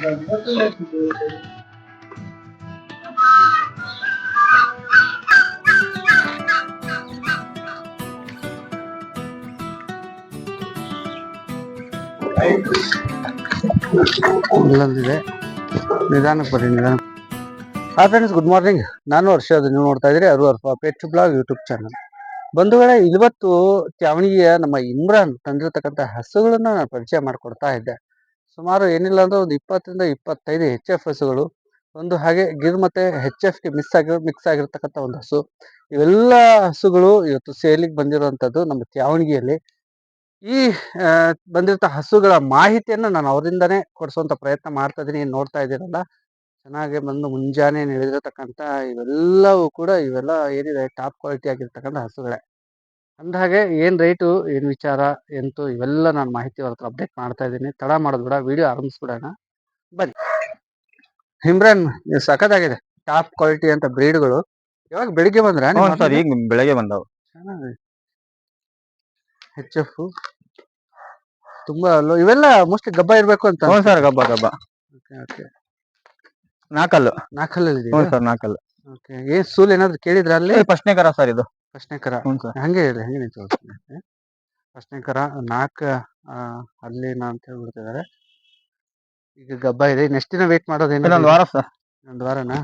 ಇಲ್ಲೊಂದಿದೆ. ನಿಧಾನಕ್ಕೆ ಬರ್ರಿ, ನಿಧಾನ. ಹಾಯ್ ಫ್ರೆಂಡ್ಸ್ ಗುಡ್ ಮಾರ್ನಿಂಗ್ ನಾನು ವರ್ಷ ಅದು ನೀವು ನೋಡ್ತಾ ಇದ್ರಿ ಅರು ಅರ್ಫ ಪೆಟ್ ಬ್ಲಾಗ್ ಯೂಟ್ಯೂಬ್ ಚಾನಲ್ ಬಂಧುಗಳೇ, ಇವತ್ತು ಚಾವಣಿಯ ನಮ್ಮ ಇಮ್ರಾನ್ ತಂದಿರತಕ್ಕಂಥ ಹಸುಗಳನ್ನ ನಾನು ಪರಿಚಯ ಮಾಡಿಕೊಡ್ತಾ ಇದ್ದೆ. ಸುಮಾರು ಏನಿಲ್ಲ ಅಂದ್ರೆ ಒಂದು ಇಪ್ಪತ್ತರಿಂದ ಇಪ್ಪತ್ತೈದು ಎಚ್ ಎಫ್ ಹಸುಗಳು ಒಂದು ಹಾಗೆ ಗಿರ್ ಮತ್ತೆ ಹೆಚ್ ಎಫ್ಗೆ ಮಿಸ್ ಆಗಿರೋ ಮಿಕ್ಸ್ ಆಗಿರ್ತಕ್ಕಂಥ ಒಂದು ಹಸು. ಇವೆಲ್ಲ ಹಸುಗಳು ಇವತ್ತು ಸೇಲಿಗೆ ಬಂದಿರುವಂತದ್ದು ನಮ್ಮ ತ್ಯಾವಣಿಗೆಯಲ್ಲಿ. ಈ ಬಂದಿರೋ ಹಸುಗಳ ಮಾಹಿತಿಯನ್ನು ನಾನು ಅವರಿಂದನೇ ಕೊಡಿಸುವಂತ ಪ್ರಯತ್ನ ಮಾಡ್ತಾ ಇದ್ದೀನಿ ಏನು ನೋಡ್ತಾ ಇದ್ದೀರಲ್ಲ? ಚೆನ್ನಾಗಿ ಬಂದು ಮುಂಜಾನೆ ನಡೆದಿರತಕ್ಕಂಥ ಇವೆಲ್ಲವೂ ಕೂಡ ಇವೆಲ್ಲ ಏನಿದೆ ಟಾಪ್ ಕ್ವಾಲಿಟಿ ಆಗಿರ್ತಕ್ಕಂಥ ಹಸುಗಳೇ. ಅಂದಹಾಗೆ ಏನ್ ರೇಟು ಏನ್ ವಿಚಾರ ಎಂತು ಇವೆಲ್ಲ ನಾನು ಮಾಹಿತಿ ಅವ್ರ ಹತ್ರ ಅಪ್ಡೇಟ್ ಮಾಡ್ತಾ ಇದ್ದೀನಿ. ತಡ ಮಾಡೋದು ಬೇಡ ವಿಡಿಯೋ ಆರಂಭಿಸ್ಬಿಡೋಣ. ಬನ್ನಿ. ಹಿಮ್ರಾನ್ ಸಖತ್ ಸಖತ್ತಾಗಿದೆ. ಟಾಪ್ ಕ್ವಾಲಿಟಿ ಅಂತ ಬ್ರೀಡ್ಗಳು ಯಾವಾಗ ಬೆಳಿಗ್ಗೆ ಬಂದ್ರೆ? ಸರ್ ಈಗ ಬೆಳಗ್ಗೆ ಬಂದವು. ಹೆಚ್ ಎಫ್ ತುಂಬಾ ಇವೆಲ್ಲ ಮೋಸ್ಟ್ಲಿ ಗಬ್ಬ ಇರ್ಬೇಕು ಅಂತ ಹ್ಞೂ ಸರ್ ಗಬ್ಬ ಗಬ್ಬ. ಓಕೆ ಓಕೆ ನಾಲ್ಕಲ್ಲು ನಾಕಲ್ಲಲ್ಲಿ ಹ್ಞೂ ಸರ್ ನಾಲ್ಕಲ್ಲು ಓಕೆ ಏನ್ ಸೂಲ್ ಏನಾದ್ರು ಕೇಳಿದ್ರೆ ಅಲ್ಲಿ? ಫಸ್ಟ್ನೇ ಕರ ಸರ್ ಇದು. ಫಸ್ಟ್ನೇ ಕರ ಹ್ಞೂ ಸರ್. ಹಂಗೆ ಹೇಳಿ ಹಂಗೆ ನಿಂತು ಪ್ರಶ್ನೆಕರ ಕರ ನಾಲ್ಕು ಅಲ್ಲಿ ಅಂತ ಹೇಳ್ಬಿಡ್ತಿದ್ದಾರೆ ಈಗ ಗಬ್ಬ ಇದೆ ನೆಕ್ಸ್ಟ್ ದಿನ ವೇಟ್ ಮಾಡೋದೇನು ಒಂದು ವಾರ ಸರ್. ಒಂದು ವಾರನಾ.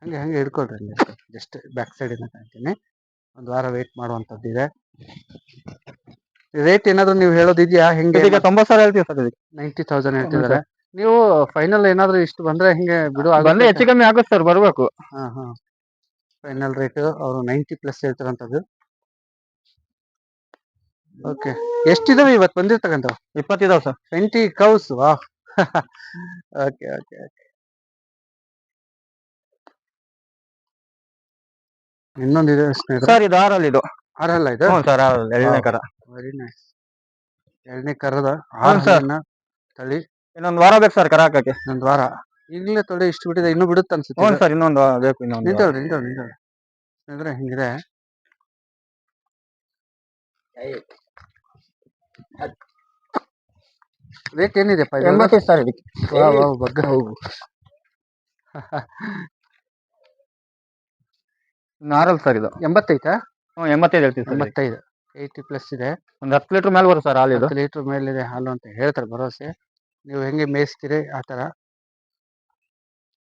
ಹಂಗೆ ಹಂಗೆ ಹಿಡ್ಕೊಳ್ರಿ ಜಸ್ಟ್ ಬ್ಯಾಕ್ ಸೈಡ್ ಇಂದ ಕಾಣ್ತೀನಿ. ಒಂದು ವಾರ ವೇಟ್ ಮಾಡುವಂತದ್ದು ಇದೆ. ರೇಟ್ ಏನಾದ್ರು ನೀವು ಹೇಳೋದಿದ್ಯಾ? ಹೆಂಗೆ ಈಗ ತೊಂಬತ್ತು ಸಾವಿರ ಹೇಳ್ತೀವಿ ಸರ್ ಇದಕ್ಕೆ ನೈಂಟಿ ತೌಸಂಡ್ ಹೇಳ್ತಿದ್ದಾರೆ ನೀವು ಫೈನಲ್ ಏನಾದ್ರು ಇಷ್ಟು ಬಂದ್ರೆ ಹಿಂಗೆ ಬಿಡು ಬಂದ್ರೆ ಹೆಚ್ಚು ಕಮ್ಮಿ ಆಗುತ್ತೆ ಸರ್ ಬರ್ಬೇಕು. ಹಾ ಹಾ. ಫೈನಲ್ ರೇಟ್ ಅವರು ನೈಂಟಿ ಪ್ಲಸ್ ಹೇಳ್ತಾರಂತದ್ದು ಓಕೆ. ಎಷ್ಟಿದಾವೆ ಇವತ್ತು ಬಂದಿರ್ತಕ್ಕಂಥವು? ಇಪ್ಪತ್ತಿದಾವೆ ಸರ್ ಟ್ವೆಂಟಿ ಕೌಸ್ ವಾ ಓಕೆ ಓಕೆ ಓಕೆ. ಇನ್ನೊಂದು ಇದೆ ಸರ್ ಇದು ಆರಲ್ ಇದು. ಆರಲ್ಲ ಇದು? ಹ್ಞೂ ಸರ್ ಆರಲ್ ಎರಡನೇ ಕರ. ವೆರಿ ನೈಸ್ ಎರಡನೇ ಕರದ ಹೌದು ಸರ್. ತಳಿ ಇನ್ನೊಂದು ವಾರ ಬೇಕು ಸರ್ ಕರ ಹಾಕಕ್ಕೆ. ಇನ್ನೊಂದು ವಾರ. ಈಗಲೇ ತೊಡೆ ಇಷ್ಟು ಬಿಟ್ಟಿದೆ ಇನ್ನೂ ಬಿಡುತ್ತೆ ಅನ್ಸುತ್ತೆ ಹ್ಞೂ ಸರ್ ಇನ್ನೊಂದು ಬೇಕು ಇನ್ನೊಂದು. ವಾರ. ನಿಂತವ್ರಿ ನಿಂತವ್ರಿ ನಿಂತವ್ರಿ. ಸ್ನೇಹಿತರೆ ಹಿಂಗಿದೆ. ರೇಟ್ ಏನಿದೆ ಎಂಬತ್ತೈದು ಸರ್ ಇದಕ್ಕೆ. ಬಗ್ಗ. ಇನ್ನು ಆರಲ್ ಸರ್ ಇದು. ಎಂಬತ್ತೈತಾ ಹ್ಞೂ ಎಂಬತ್ತೈದು ಹೇಳ್ತೀವಿ ಸರ್ ಇದಕ್ಕೆ. ಎಂಬತ್ತೈದು. ಏಯ್ಟಿ ಪ್ಲಸ್ ಇದೆ. ಒಂದು ಹತ್ತು ಲೀಟ್ರ್ ಮೇಲೆ ಬರುತ್ತೆ ಸರ್ ಹಾಲು ಇದು. ಲೀಟರ್ ಮೇಲಿದೆ ಹಾಲು ಅಂತ ಹೇಳ್ತಾರೆ ಭರವಸೆ. ನೀವು ಹೆಂಗೆ ಮೇಯಿಸ್ತೀರಿ ಆ ಥರ.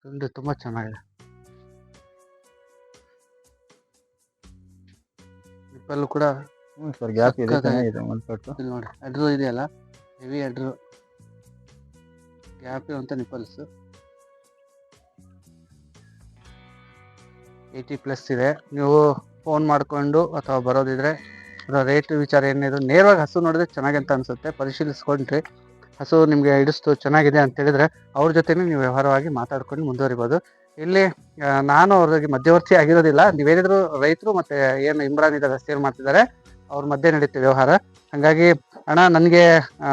ಒಂದು ತುಂಬ ಚೆನ್ನಾಗಿದೆ. ನಿಪ್ಪಲ್ಲು ಕೂಡ ಹ್ಞೂ ಸರ್ ಗ್ಯಾಪ್ ಇದೆ ಸಕ್ಕತ್ತಾಗಿದೆ. ಚೆನ್ನಾಗಿದೆ ಒಂದು ತೊಟ್ಟು ಇಲ್ಲಿ ನೋಡಿ ಅಡ್ರು ಇದೆಯಲ್ಲ? ಹೆವಿ ಅಡ್ರು ಗ್ಯಾಪ್ ಅಂತ ನಿಪ್ಪಲ್ಸ್. ಏಯ್ಟಿ ಪ್ಲಸ್ ಇದೆ. ನೀವು ಫೋನ್ ಮಾಡಿಕೊಂಡು ಅಥವಾ ಬರೋದಿದ್ರೆ ಅದರ ರೇಟ್ ವಿಚಾರ ಏನಿದೆ ನೇರವಾಗಿ ಹಸು ನೋಡಿದ್ರೆ ಚೆನ್ನಾಗಿ ಅಂತ ಅನಿಸುತ್ತೆ. ಪರಿಶೀಲಿಸ್ಕೊಂಡ್ರಿ. ಹಸು ನಿಮಗೆ ಹಿಡಿಸ್ತು, ಚೆನ್ನಾಗಿದೆ ಅಂತ ಹೇಳಿದ್ರೆ ಅವ್ರ ಜೊತೆನೇ ನೀವು ವ್ಯವಹಾರವಾಗಿ ಮಾತಾಡ್ಕೊಂಡು ಮುಂದುವರಿಬೋದು. ಇಲ್ಲಿ ನಾನು ಅವ್ರಿಗೆ ಮಧ್ಯವರ್ತಿ ಆಗಿರೋದಿಲ್ಲ. ನೀವೇನಿದ್ರು ರೈತರು ಮತ್ತೆ ಏನು ಇಮ್ರಾನ್ ಇದ್ದಾರೆ ಸೇಲ್ ಮಾಡ್ತಿದ್ದಾರೆ. ಅವ್ರ ಮಧ್ಯೆ ನಡೀತೆ ವ್ಯವಹಾರ. ಹಂಗಾಗಿ, ಅಣ್ಣ, ನನಗೆ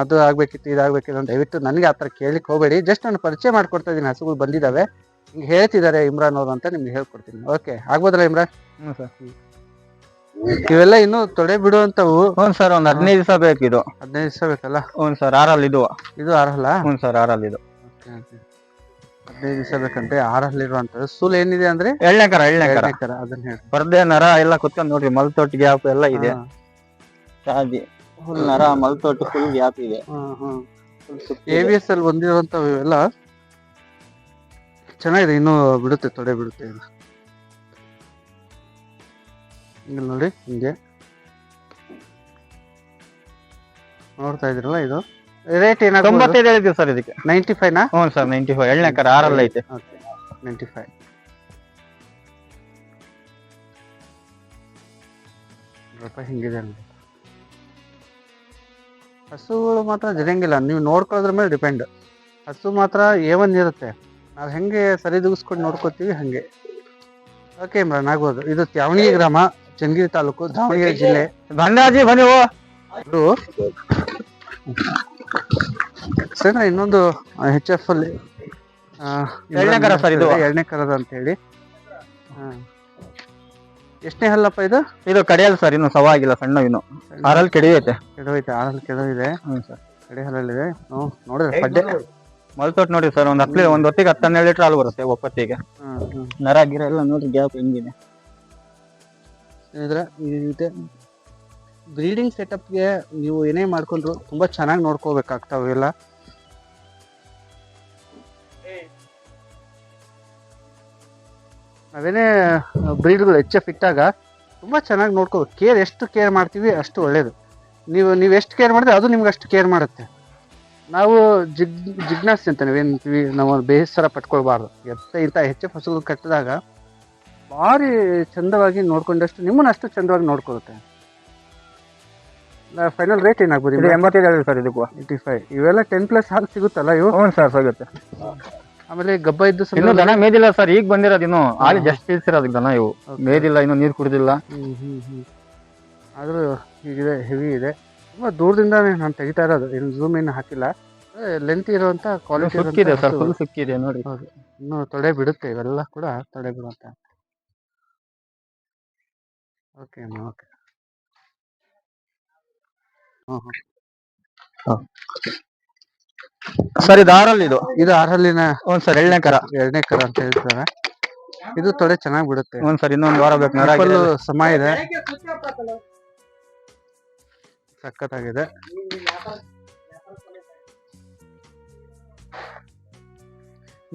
ಅದು ಆಗ್ಬೇಕಿತ್ತು, ಇದಾಗಬೇಕಿತ್ತು ಅಂತ ದಯವಿಟ್ಟು ನನಗೆ ಆ ಥರ ಕೇಳಲಿಕ್ಕೆ ಹೋಗಬೇಡಿ. ಜಸ್ಟ್ ನಾನು ಪರಿಚಯ ಮಾಡ್ಕೊಡ್ತಾ ಇದ್ದೀನಿ, ಹಸುಗಳು ಬಂದಿದ್ದಾವೆ. ಹಿಂಗೆ ಹೇಳ್ತಿದ್ದಾರೆ ಇಮ್ರಾನ್ ಅವರು ಅಂತ ನಿಮ್ಗೆ ಹೇಳ್ಕೊಡ್ತೀನಿ. ಓಕೆ ಆಗ್ಬೋದಲ್ಲ ಇಮ್ರಾನ್? ಹ್ಞೂ ಸರ್. ಇವೆಲ್ಲ ಇನ್ನು ತೊಡೆ ಬಿಡುವಂತವು ಹ್ಞೂ ಸರ್ ಒಂದ್ ಹದಿನೈದು ದಿವಸ ಬೇಕು ಇದು. ಹದಿನೈದು ದಿವಸ ಬೇಕಲ್ಲ? ಹ್ಞೂ ಸರ್ ಆರಲ್ಲಿ ಇದು. ಇದು ಆರಲ್ಲ? ಹ್ಞೂ ಸರ್ ಆರಲ್ಲಿ ಇದು. ಹದಿನೈದು ದಿವಸ ಬೇಕಂತೆ ಆರಲ್ಲಿರುವಂತದ್ದು ಸೂಲ್ ಏನಿದೆ ಅಂದ್ರೆ? ಎಳ್ಳೆ ಕರ ಎಳ್ಳೆ ಕರ. ಎರಡನೇ ಕರ ಅದನ್ನ ಹೇಳಿ. ಬರ್ದೆ ನರ ಎಲ್ಲ ಕುತ್ಕೊಂಡ್ ನೋಡ್ರಿ ಮಲ್ತೊಟ್ಟು ಗ್ಯಾಪ್ ಎಲ್ಲ ಇದೆ. ಚಾದಿ ಫುಲ್ ನರ ಮಲ್ತೊಟ್ಟು ಫುಲ್ ಗ್ಯಾಪ್ ಇದೆ. ಎ ವಿ ಎಸ್ ಅಲ್ಲಿ ಬಂದಿರುವಂತವು ಇವೆಲ್ಲ. ಚೆನ್ನಾಗಿದೆ ಇನ್ನು ಬಿಡುತ್ತೆ ತೊಡೆ ಬಿಡುತ್ತೆ ಇದು ಇಲ್ಲಿ ನೋಡಿ ಹಿಂಗೆ. ನೋಡ್ತಾ ಇದ್ರಲ್ಲ ಇದು? ರೇಟ್ ಏನಾದ್ರು ತೊಂಬತ್ತೈದು ಹೇಳಿದ್ವಿ ಸರ್ ಇದಕ್ಕೆ. ನೈಂಟಿ ಫೈವ್ ನಾ? ಹ್ಞೂ ಸರ್ ನೈಂಟಿ ಫೈವ್ ಎಳ್ನೇ ಕರ ಆರಲ್ಲ ಐತೆ. ಓಕೆ ನೈಂಟಿ ಫೈವ್ ರೂಪಾಯಿ ಹಿಂಗಿದೆ ನೋಡಿ ಹಸುಗಳು ಮಾತ್ರ ಜರಂಗಿಲ್ಲ ನೀವು ನೋಡ್ಕೊಳ್ಳೋದ್ರ ಮೇಲೆ ಡಿಪೆಂಡ್ ಹಸು ಮಾತ್ರ ಏವನ್ ಇರುತ್ತೆ. ನಾವು ಹೆಂಗೆ ಸರಿದೂಗಿಸ್ಕೊಂಡು ನೋಡ್ಕೋತೀವಿ ಹಂಗೆ. ಓಕೆ ಇಮ್ರಾನ್ ಆಗ್ಬೋದು ಇದು ತ್ಯಾವಣಿ ಗ್ರಾಮ. ಚನ್ನಗಿರಿ ತಾಲೂಕು ದಾವಣಗೆರೆ ಜಿಲ್ಲೆ. ಬಂದಾಜಿ ಬನ್ನಿ ಓ ಸರ್ ಇನ್ನೊಂದು ಹೆಚ್ ಎಫ್ ಅಲ್ಲಿ ಎರಡ್ನೇ ಕರ sir ಇದು. ಎರಡನೇ ಕರದ ಅಂತ ಹೇಳಿ. ಎಷ್ಟನೇ ಹಲ್ಲಪ್ಪ ಇದು? ಇದು ಕಡಿಯಲ್ಲ ಸರ್ ಇನ್ನು ಸವ ಆಗಿಲ್ಲ ಸಣ್ಣ ಇನ್ನು. ಆರಲ್ಲಿ ಕೆಡಿಯೈತೆ ಕೆಡವೈತೆ. ಆರಲ್ಲಿ ಕೆಡವಿದೆ ಹ್ಞೂ ಸರ್. ಕಡೆ ಹಲ್ಲಲ್ಲಿದೆ ನೋಡಿ ನೋಡಿದ್ರೆ ಪಡ್ಡೆ. ಮಲ್ತೋಟ್ ನೋಡಿ ಸರ್ ಒಂದ್ ಹತ್ತು ಒಂದ್ ಹೊತ್ತಿಗೆ ಹತ್ತು ಹನ್ನೆರಡು ಲೀಟರ್ ಹಾಲು ಬರುತ್ತೆ ಒಪ್ಪತ್ತಿಗೆ. ನರ ಗಿರ ಎಲ್ಲ ನೋಡ್ರಿ ಗ್ಯಾಪ್ ಹೆಂಗಿದೆ. ಇದ್ರೆ ಇದೆ ಬ್ರೀಡಿಂಗ್ ಸೆಟಪ್ಗೆ ನೀವು ಏನೇ ಮಾಡ್ಕೊಂಡ್ರು ತುಂಬಾ ಚೆನ್ನಾಗಿ ನೋಡ್ಕೋಬೇಕಾಗ್ತಾವೆ ಎಲ್ಲ ನಾವೇನೇ ಬ್ರೀಡ್ಗಳು ಹೆಚ್ಚೆ ಫಿಟ್ಟಾಗ ತುಂಬ ಚೆನ್ನಾಗಿ ನೋಡ್ಕೋಬೇಕು. ಕೇರ್ ಎಷ್ಟು ಕೇರ್ ಮಾಡ್ತೀವಿ ಅಷ್ಟು ಒಳ್ಳೇದು. ನೀವು ನೀವು ಎಷ್ಟು ಕೇರ್ ಮಾಡಿದ್ರೆ ಅದು ನಿಮ್ಗೆ ಅಷ್ಟು ಕೇರ್ ಮಾಡುತ್ತೆ. ನಾವು ಜಿಗ್ ಜಿಗ್ನಾಸ್ತಿ ಅಂತ ನಾವೇನ್ತೀವಿ ನಾವು ಬೇಸರ ಪಟ್ಕೊಳ್ಬಾರ್ದು. ಎತ್ತ ಇಂಥ ಹೆಚ್ಚು ಫಸಲು ಕಟ್ಟಿದಾಗ ಭಾರಿ ಚಂದವಾಗಿ ನೋಡ್ಕೊಂಡಷ್ಟು ನಿಮ್ಮನ್ನ ಅಷ್ಟು ಚಂದವಾಗಿ ನೋಡ್ಕೊಳುತ್ತೆ ಫೈನಲ್ ರೇಟ್ ಏನಾಗ್ಬೋದು ಇದು ಎಂಬತ್ತೈದು ಹೇಳಿದೆ ಸರ್ ಇದಕ್ಕೂ. ಏಯ್ಟಿ ಫೈವ್ ಇವೆಲ್ಲ ಟೆನ್ ಪ್ಲಸ್ ಹಾಕಿ ಸಿಗುತ್ತಲ್ಲ ಇವು? ಹ್ಞೂ ಸರ್ ಸಿಗುತ್ತೆ. ಆಮೇಲೆ ಗಬ್ಬ ಇದ್ದು ಇನ್ನು ದನ ಮೇದಿಲ್ಲ ಸರ್ ಈಗ ಬಂದಿರೋದು ಇನ್ನು. ಆಲಿ ಜಸ್ಟ್ ಇಳ್ಸಿರೋದು ದನ ಇವು. ಮೇದಿಲ್ಲ ಇನ್ನು ನೀರು ಕುಡಿದಿಲ್ಲ. ಹ್ಮ್ ಹ್ಮ್ ಹ್ಮ್. ಆದ್ರೂ ಹೀಗಿದೆ ಹೆವಿ ಇದೆ. ತುಂಬಾ ದೂರದಿಂದ ನಾನು ತೆಗಿತಾ ಇರೋದು. ಏನು ಝೂಮ್ ಏನು ಹಾಕಿಲ್ಲ. ಲೆಂತ್ ಇರುವಂತ ಕ್ವಾಲಿಟಿ ಸುಕ್ಕಿದೆ ಸರ್ ಫುಲ್ ಸುಕ್ಕಿದೆ ನೋಡಿ. ಇನ್ನು ತೊಡೆ ಬಿಡುತ್ತೆ ಇವೆಲ್ಲ ಕೂಡ ತೊಡೆ ಬಿಡುತ್ತೆ. Okay okay. ಸರ್ ಇದು ಆರಲ್ಲಿ ಇದು. ಇದು ಆರಲ್ಲಿನ ಹ್ಞೂ ಸರ್. ಎಳ್ಳೆ ಕರ ಎರಡನೇ ಕರ ಅಂತ ಹೇಳ್ತಾರೆ. ಇದು ತೊಡೆ ಚೆನ್ನಾಗಿ ಬಿಡುತ್ತೆ. ಹ್ಞೂ ಸರ್. ಇನ್ನೊಂದು ವಾರ ಬೇಕು. ನರ ಸಮ ಇದೆ. ಸಖತ್ತಾಗಿದೆ.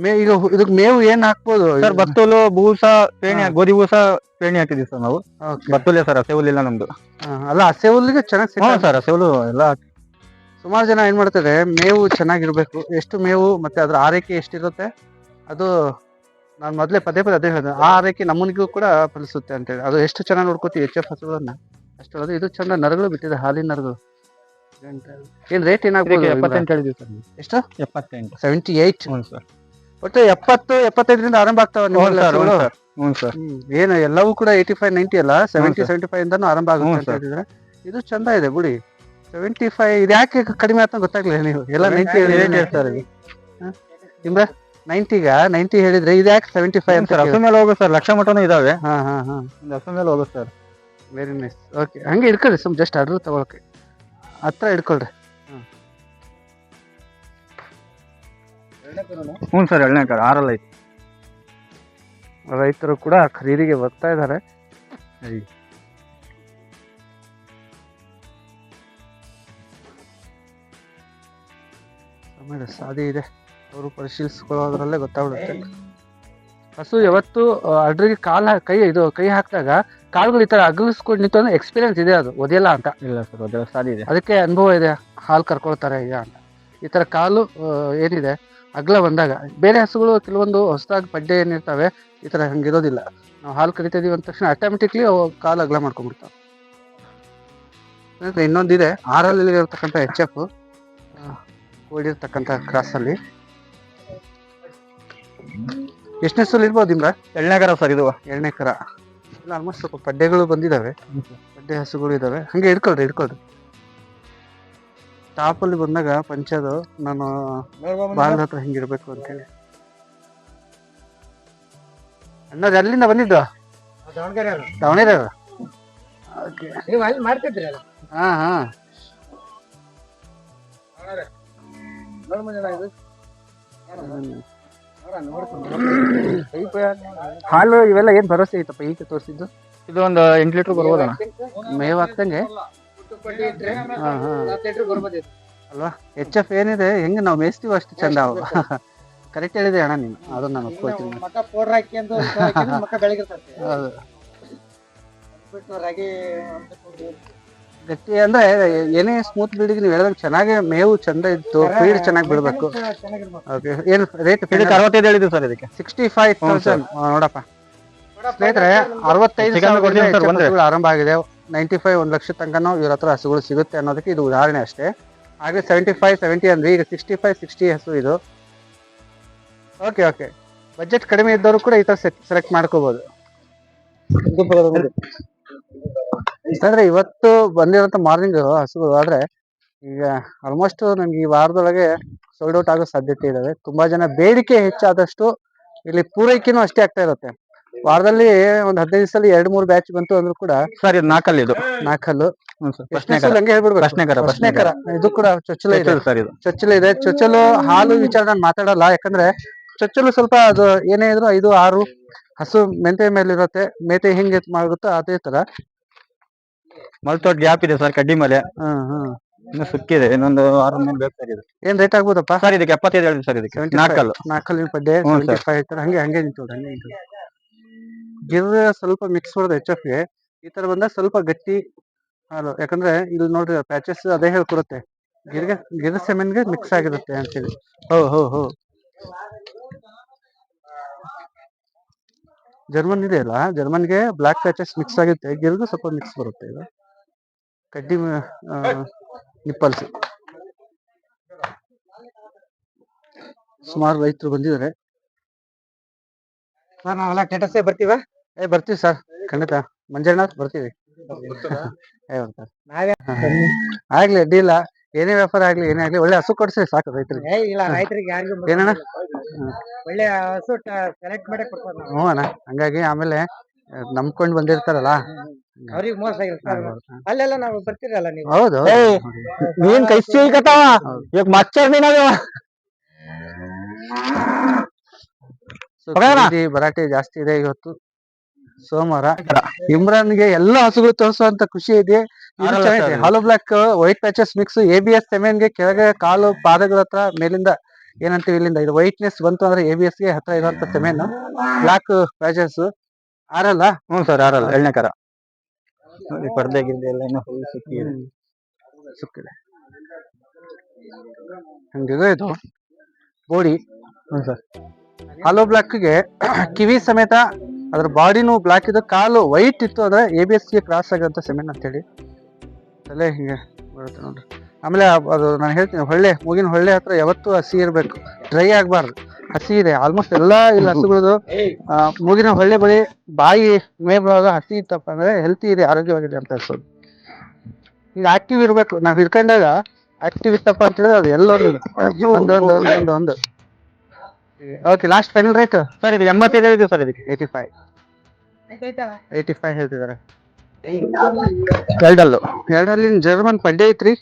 ಮೇ ಈಗ ಇದಕ್ ಮೇವು ಏನ್ ಹಾಕ್ಬೋದು? ಸರ್ ಬತ್ತಲು ಬೂಸ ಪೇಣಿ. ಗೋಧಿ ಬೂಸ ಪೇಣಿ ಹಾಕಿದೀವಿ ಸರ್ ನಾವು. Okay. ಬತ್ತುಲೆ ಸರ್ ಹಸೆವುಲಿಲ್ಲ ನಮ್ದು. ಹಾ, ಅಲ್ಲ ಹಸೆ ಹುಲ್ಲಿಗೆ ಚೆನ್ನಾಗಿ ಹ್ಞೂ ಸರ್ ಹಸೆವುಲು ಎಲ್ಲ ಸುಮಾರು ಜನ ಏನ್ ಮಾಡ್ತಾರೆ ಮೇವು ಚೆನ್ನಾಗಿರ್ಬೇಕು. ಎಷ್ಟು ಮೇವು ಮತ್ತೆ ಅದ್ರ ಆರೈಕೆ ಎಷ್ಟಿರುತ್ತೆ ಅದು ನಾನು ಮೊದಲೇ ಪದೇ ಪದೇ ಅದೇ ಹೇಳಿದೆ. ಆ ಆರೈಕೆ ನಮ್ಮನಿಗೂ ಕೂಡ ಫಲಿಸುತ್ತೆ ಅಂತೇಳಿ. ಅದು ಎಷ್ಟು ಚೆನ್ನಾಗಿ ನೋಡ್ಕೋತೀವಿ ಎಚ್ ಎಫ್ ಹಸುಗಳನ್ನ. ಅಷ್ಟು ಅದು ಇದು ಚಂದ ನರಗಳು ಬಿಟ್ಟಿದೆ ಹಾಲಿನ ನರಗಳು. ಏನ್ ರೇಟ್ ಏನಾಗ್ಬೋದು? ಎಪ್ಪತ್ತೆಂಟು ಹೇಳಿದ್ವಿ ಸರ್. ಎಷ್ಟು? ಎಪ್ಪತ್ತೆಂಟು. ಸೆವೆಂಟಿ ಏಯ್ಟ್ ಹ್ಞೂ ಸರ್. ಒಟ್ಟು ಎಪ್ಪತ್ತು ಎಪ್ಪತ್ತೈದರಿಂದ ಆರಂಭ ಆಗ್ತಾವ ಹ್ಞೂ ಸರ್ ಹ್ಞೂ ಸರ್ ಹ್ಞೂ ಸರ್. ಏನು ಎಲ್ಲವೂ ಕೂಡ ಏಯ್ಟಿ ಫೈವ್ ನೈಂಟಿ ಅಲ್ಲ? ಸೆವೆಂಟಿ. ಸೆವೆಂಟಿ ಫೈವ್ ಇಂದಾನು ಆರಂಭ ಆಗುತ್ತೆ ಅಂತ ಹೇಳಿದ್ರೆ ಇದು ಚಂದ ಇದೆ ಬಿಡಿ. ಸೆವೆಂಟಿ ಫೈವ್ ಇದು ಯಾಕೆ ಕಡಿಮೆ ಅಂತ ಗೊತ್ತಾಗ್ಲಿಲ್ಲ ನೀವು? ಎಲ್ಲ ನೈಂಟಿ ಹೇಳ್ತಾರೆ. ನಿಮ್ದ ನೈಂಟಿಗ ನೈಂಟಿ ಹೇಳಿದ್ರೆ ಇದು ಯಾಕೆ ಸೆವೆಂಟಿ ಫೈವ್ ಅಂತ ಸರ್ ಹಸು ಮೇಲೆ ಹೋಗೋ ಸರ್ ಲಕ್ಷ ಮಟನೂ ಇದಾವೆ. ಹಾ ಹಾ ಹಾ. ಹಸು ಮೇಲೆ ಹೋಗೋ ಸರ್. ವೆರಿ ನೈಸ್ ಓಕೆ ಹಂಗೆ ಇಡ್ಕೊಳ್ರಿ ಸುಮ್ ಜಸ್ಟ್ ಆರ್ಡ್ರ್ ತಗೊಳಕ್ಕೆ. ಹತ್ರ ಇಡ್ಕೊಳ್ರಿ ಹ್ಞೂ ಸರ್ ಎಳ್ಳೆ ಕಾರ್ ಆರಲ್ಲ ಐತಿ ರೈತರು ಕೂಡ ಖರೀದಿಗೆ ಬರ್ತಾ ಇದ್ದಾರೆ. ಆಮೇಲೆ ಸಾದಿ ಇದೆ. ಅವರು ಪರಿಶೀಲಿಸ್ಕೊಳ್ಳೋದ್ರಲ್ಲೇ ಗೊತ್ತಾಗ್ಬಿಡುತ್ತೆ. ಹಸು ಯಾವತ್ತು ಅಡ್ರಿಗೆ ಕಾಲ್ ಕೈ ಇದು ಕೈ ಹಾಕಿದಾಗ ಕಾಲುಗಳು ಈ ಥರ ಅಗಲಿಸ್ಕೊಂಡು ನಿಂತು ಅಂದ್ರೆ ಎಕ್ಸ್ಪೀರಿಯನ್ಸ್ ಇದೆ ಅದು ಒದೆಯಲ್ಲ ಅಂತ. ಇಲ್ಲ ಸರ್ ಅದೆಲ್ಲ ಸಾಧಿ ಇದೆ. ಅದಕ್ಕೆ ಅನುಭವ ಇದೆ ಹಾಲು ಕರ್ಕೊಳ್ತಾರೆ ಈಗ ಅಂತ. ಈ ಥರ ಕಾಲು ಏನಿದೆ? ಅಗಲ ಬಂದಾಗ. ಬೇರೆ ಹಸುಗಳು ಕೆಲವೊಂದು ಹೊಸದಾಗಿ ಪಡ್ಡೆ ಏನಿರ್ತವೆ ಈ ಹಂಗೆ ಹಂಗಿರೋದಿಲ್ಲ. ನಾವು ಹಾಲು ಕರಿತಾ ಇದೀವಿ ಅಂದ ತಕ್ಷಣ ಆಟೋಮೆಟಿಕ್ಲಿ ಅವು ಕಾಲು ಅಗಲ ಮಾಡ್ಕೊಂಡ್ಬಿಡ್ತಾವೆ. ಮತ್ತೆ ಇನ್ನೊಂದಿದೆ ಆರಲ್ಲಿ ಇರತಕ್ಕಂಥ ಎಚ್ ಎಫ್ ಕೂಡಿರ್ತಕ್ಕಂಥ ಕ್ರಾಸಲ್ಲಿ ಎಷ್ಟನೇ ಸಲ ಇರ್ಬೋದು ನಿಮ್ಗೆ ಎಳ್ನೇ ಕರ ಸರ್ ಇದು. ಎರಡನೇ ಕರ. ಆಲ್ಮೋಸ್ಟ್ ಸ್ವಲ್ಪ ಪಡ್ಡೆಗಳು ಬಂದಿದ್ದಾವೆ. ಪಡ್ಡೆ ಹಸುಗಳು ಇದ್ದಾವೆ. ಹಂಗೆ ಇಡ್ಕೊಳ್ರಿ ಇಡ್ಕೊಳ್ರಿ ಟಾಪಲ್ಲಿ ಬಂದಾಗ ಪಂಚದು ನಾನು ಬಾಲ್ದ ಹತ್ರ ಹಿಂಗಿರ್ಬೇಕು ಅಂತೇಳಿ. ಅಣ್ಣ ಅಲ್ಲಿಂದ ಬಂದಿದ್ದು? ದಾವಣಗೆರೆ ಓಕೆ. ನೀವು ಅಲ್ಲಿ ಹಾ ಹಾಲು ಇವೆಲ್ಲ ಏನ್ ಭರವಸೆ ಐತಪ್ಪ ಈಗ ತೋರಿಸಿದ್ದು? ಇದು ಒಂದು ಎಂಟು ಲೀಟರ್ ಬರ್ಬೋದಣ್ಣ? ಮೇವ್ ಹಾಕ್ದಂಗೆ? ಹಾ ಹಾ. ಅಲ್ವಾ? ಎಚ್ ಎಫ್ ಏನಿದೆ ಹೆಂಗೆ ನಾವು ಮೇಯ್ಸ್ತೀವೋ ಅಷ್ಟು ಚಂದ ಅವು ಕರೆಕ್ಟ್ ಹೇಳಿದೆ ಅಣ್ಣ ನೀನು. ಅದನ್ನ ನಾನು ಬೆಳಗಿರ್ತೈತಿ ಹೌದು. ಗಟ್ಟಿ ಅಂದ್ರೆ ಏನೇ ಸ್ಮೂತ್ ಬಿಲ್ಡಿಂಗ್ ನೀವು ಹೇಳಿದಾಗ ಚೆನ್ನಾಗಿ ಮೇವು ಚಂದ ಇತ್ತು ಫೀಡ್ ಚೆನ್ನಾಗಿ ಬಿಡ್ಬೇಕು. ಓಕೆ ಏನು ರೇಟ್ ಇದಕ್ಕೆ ಅರವತ್ತೈದು ಹೇಳಿದ್ವಿ ಸರ್ ಇದಕ್ಕೆ. ಸಿಕ್ಸ್ಟಿ ಫೈವ್ ತೌಸಂಡ್ ನೋಡಪ್ಪ. ಸ್ನೇಹಿತರೆ ಅರವತ್ತೈದು. ಸಾವಿರ ಆರಂಭ ಆಗಿದೆ. ನೈಂಟಿ ಫೈವ್ ಒಂದು ಲಕ್ಷ ತನಕನೂ ಇವ್ರ ಹತ್ರ ಹಸುಗಳು ಸಿಗುತ್ತೆ ಅನ್ನೋದಕ್ಕೆ ಇದು ಉದಾಹರಣೆ ಅಷ್ಟೇ. ಹಾಗೆ ಸೆವೆಂಟಿ ಫೈವ್ ಸೆವೆಂಟಿ ಅಂದ್ರೆ ಈಗ ಸಿಕ್ಸ್ಟಿ ಫೈವ್ ಸಿಕ್ಸ್ಟಿ ಹಸು ಇದು. ಓಕೆ ಓಕೆ ಬಜೆಟ್ ಕಡಿಮೆ ಇದ್ದವರು ಕೂಡ ಈ ಥರ ಸೆಲೆಕ್ಟ್ ಮಾಡ್ಕೋಬಹುದು ಯಾಕಂದ್ರೆ ಇವತ್ತು ಬಂದಿರೋಂಥ ಮಾರ್ನಿಂಗ್ ಹಸುಗಳು ಆದ್ರೆ ಈಗ ಆಲ್ಮೋಸ್ಟ್ ನಮ್ಗೆ ಈ ವಾರದೊಳಗೆ ಸೋಲ್ಡ್ ಔಟ್ ಆಗೋ ಸಾಧ್ಯತೆ ಇದಾವೆ ತುಂಬಾ ಜನ ಬೇಡಿಕೆ ಹೆಚ್ಚಾದಷ್ಟು ಇಲ್ಲಿ ಪೂರೈಕೆನೂ ಅಷ್ಟೇ ಆಗ್ತಾ ಇರುತ್ತೆ. ವಾರದಲ್ಲಿ ಒಂದ್ ಹದಿನೈದು ಸಲ ಎರಡ್ ಮೂರ್ ಬ್ಯಾಚ್ ಬಂತು ಅಂದ್ರೂ ಕೂಡ ಸರ್ ಇದು ನಾಲ್ಕಲ್ಲಿ ಇದು. ನಾಲ್ಕಲ್ಲು. ಸರ್ ಹಂಗೆ ಹೇಳ್ಬಿಡ್ಬೇಕು? ಪ್ರಶ್ನೆಕರ, ಪ್ರಶ್ನೆಕರ. ಇದು ಕೂಡ ಚೊಚ್ಚಲ ಇದೆ. ಸರ್ ಇದು. ಚೊಚ್ಚಲು ಇದೆ. ಚೊಚ್ಚಲು ಹಾಲು ವಿಚಾರ ನಾನು ಮಾತಾಡಲ್ಲ ಯಾಕಂದ್ರೆ ಚೊಚ್ಚಲು ಸ್ವಲ್ಪ ಅದು ಏನೇ ಇದ್ರು ಐದು ಆರು ಹಸು ಮೆಂತೆ ಮೇಲೆ ಇರುತ್ತೆ ಮೇತೆ ಹೆಂಗೆ ಮಾಡುತ್ತೋ ಅದೇ ತರ. ಮಲ್ತೋಟ್ ಗ್ಯಾಪ್ ಇದೆ ಸರ್ ಕಡ್ಡಿ ಮಲೆ. ಹ್ಮ್ ಹ್ಮ್. ಇನ್ನು ಸುಕ್ಕಿದೆ. ಇನ್ನೊಂದು ಆರು ಮೇಲೆ ಬೇಕು ಸರ್ ಇದು. ಏನ್ ರೇಟ್ ಆಗ್ಬೋದಪ್ಪ? ಸರ್ ಇದಕ್ಕೆ ಎಪ್ಪತ್ತೈದು ಸರ್ ಇದಕ್ಕೆ. ನಾಲ್ಕಲ್ಲು. ನಾಲ್ಕಲ್ಲಿ ಪಡ್ಡೆ ಹ್ಞೂ ಸರ್. ಹಂಗೆ ಹಂಗೆ ನಿಂತು ಹಂಗೆ ನಿಂತೋದು ಗಿರ್ ಸ್ವಲ್ಪ ಮಿಕ್ಸ್ ಮಾಡೋದು ಎಚ್ ಎಫ್ಗೆ. ಈ ಥರ ಬಂದಾಗ ಸ್ವಲ್ಪ ಗಟ್ಟಿ ಹಾಲು. ಯಾಕಂದ್ರೆ ಇಲ್ಲಿ ನೋಡ್ರಿ ಪ್ಯಾಚಸ್ ಅದೇ ಹೇಳ್ಕೊಡುತ್ತೆ. ಗಿರ್ಗೆ ಗಿರ್ ಸೆಮೆನ್ಗೆ ಮಿಕ್ಸ್ ಆಗಿರುತ್ತೆ ಅಂತೇಳಿ. ಹೋ ಹೋ ಹೋ ಜರ್ಮನ್ ಇದೆ ಅಲ್ಲ? ಜರ್ಮನ್ಗೆ ಬ್ಲಾಕ್ ಪ್ಯಾಚಸ್ ಮಿಕ್ಸ್ ಆಗುತ್ತೆ ಗಿರ್ಗೂ ಸ್ವಲ್ಪ ಮಿಕ್ಸ್ ಬರುತ್ತೆ ಇದು. ಕಡ್ಡಿ ನಿಪ್ಪಲ್ಸ್ ಸುಮಾರು ರೈತರು ಬಂದಿದ್ದಾರೆ. ನಾವೆಲ್ಲ ಸ್ಟೇಟಸ್ ಬರ್ತೀವ? ಏ ಬರ್ತೀವಿ ಸರ್. ಖಂಡಿತ. ಮಂಜಣ್ಣ ಬರ್ತೀವಿ. ನಾವೇ ಆಗ್ಲಿ ಅಡ್ಡಿಲ್ಲ ಏನೇ ವ್ಯಾಪಾರ ಆಗ್ಲಿ ಏನೇ ಆಗ್ಲಿ ಒಳ್ಳೆ ಹಸು ಕೊಡ್ಸಿ ಸಾಕು ರೈತರಿಗೆ. ಏ ಇಲ್ಲ ರೈತರಿಗೆ ಯಾರಿಗೂ ಏನಣ್ಣ? ಒಳ್ಳೆ ಹಸು ಸೆಲೆಕ್ಟ್ ಮಾಡಿ ಕೊಡ್ತಾರೆ ನಾವು ಹ್ಞೂ ಅಣ್ಣ. ಹಂಗಾಗಿ ಆಮೇಲೆ ನಂಬ್ಕೊಂಡು ಬಂದಿರ್ತಾರಲ್ಲ? ಅವ್ರಿಗೆ ಮೋಸ ಆಗಿಲ್ಲ ಸರ್ ಅಲ್ಲೆಲ್ಲ ನಾವು ಬರ್ತೀರಲ್ಲ ನೀವು? ಹೌದು ನೀನ್ ಕೈ ಸಿಗತಾವ ಈಗ ಮಚ್ಚರ್. ಖರೀದಿ ಭರಾಟೆ ಜಾಸ್ತಿ ಇದೆ ಇವತ್ತು. ಸೋಮವಾರ. ಇಮ್ರಾನ್ಗೆ ಎಲ್ಲ ಹಸುಗಳು ತೋರಿಸುವಂತ ಖುಷಿ ಇದೆ. ಹಾಲೋ black white patches mix A B S ಸೆಮೆನ್ಗೆ ಕೆಳಗೆ ಕಾಲು ಪಾದಗಳ ಹತ್ರ ಮೇಲಿಂದ ಏನಂತೀವಿ ಇಲ್ಲಿಂದ ಇದು ವೈಟ್ನೆಸ್ ಬಂತು ಅಂದ್ರೆ ಎ ಬಿ ಎಸ್ಗೆ ಹತ್ರ ಇರುವಂತ ಸೆಮೆನ್ ಬ್ಲಾಕ್ ಪ್ಯಾಚಸ್ ಆರಲ್ಲ? ಹ್ಞೂ ಸರ್ ಆರಲ್ಲ. ಎಳ್ನೇ ಕರ. ನೋಡಿ ಪರ್ದೆ ಗಿರ್ದೆ ಎಲ್ಲ ಹಂಗಿದೆ ಇದು? ಬೋಡಿ ಹ್ಞೂ ಸರ್. ಹಾಲೋ ಬ್ಲಾಕ್ಗೆ ಕಿವಿ ಸಮೇತ ಅದ್ರ ಬಾಡಿನೂ ಬ್ಲಾಕ್ ಇದೆ ಕಾಲು ವೈಟ್ ಇತ್ತು ಅಂದ್ರೆ ಎ ಬಿ ಎಸ್ಗೆ ಕ್ರಾಸ್ ಆಗಂತ ಅಂತ ಅಂತೇಳಿ. ತಲೆ ಹಿಂಗೆ ಬರುತ್ತೆ ನೋಡ್ರಿ. ಆಮೇಲೆ ಅದು ನಾನು ಹೇಳ್ತೀನಿ ಹೊಳ್ಳೆ ಮೂಗಿನ ಹೊಳ್ಳೆ ಹತ್ರ ಯಾವತ್ತೂ ಹಸಿ ಇರಬೇಕು. ಡ್ರೈ ಆಗಬಾರ್ದು. ಹಸಿ ಇದೆ ಆಲ್ಮೋಸ್ಟ್ ಎಲ್ಲ ಇಲ್ಲಿ ಹಸುಗಳದು ಮೂಗಿನ ಹೊಳ್ಳೆ ಬಳಿ ಬಾಯಿ ಮೇ ಬರುವಾಗ ಹಸಿ ಇತ್ತಪ್ಪ ಅಂದ್ರೆ ಹೆಲ್ತಿ ಇದೆ ಆರೋಗ್ಯವಾಗಿದೆ ಅಂತ ಅನ್ಸೋದು ಈಗ ಆಕ್ಟಿವ್ ಇರಬೇಕು. ನಾವು ಹಿಡ್ಕೊಂಡಾಗ ಆಕ್ಟಿವ್ ಇತ್ತಪ್ಪ ಅಂತ ಹೇಳಿದ್ರೆ ಅದು ಎಲ್ಲೊಂದು ಒಂದೊಂದು ಒಂದೊಂದು ಒಂದು okay last final rate sir ಇದು ಎಂಬತ್ತೈದು ಹೇಳಿದ್ವಿ ಸರ್ ಇದಕ್ಕೆ ಏಯ್ಟಿ ಫೈವ್ ಏಯ್ಟಿ ಫೈವ್ ಹೇಳ್ತಿದ್ದಾರೆ. ಎರಡಲ್ಲು. ಎರಡಲ್ಲಿ ಜರ್ಮನ್ ಪಡ್ಡೆ ಐತ್ರಿ.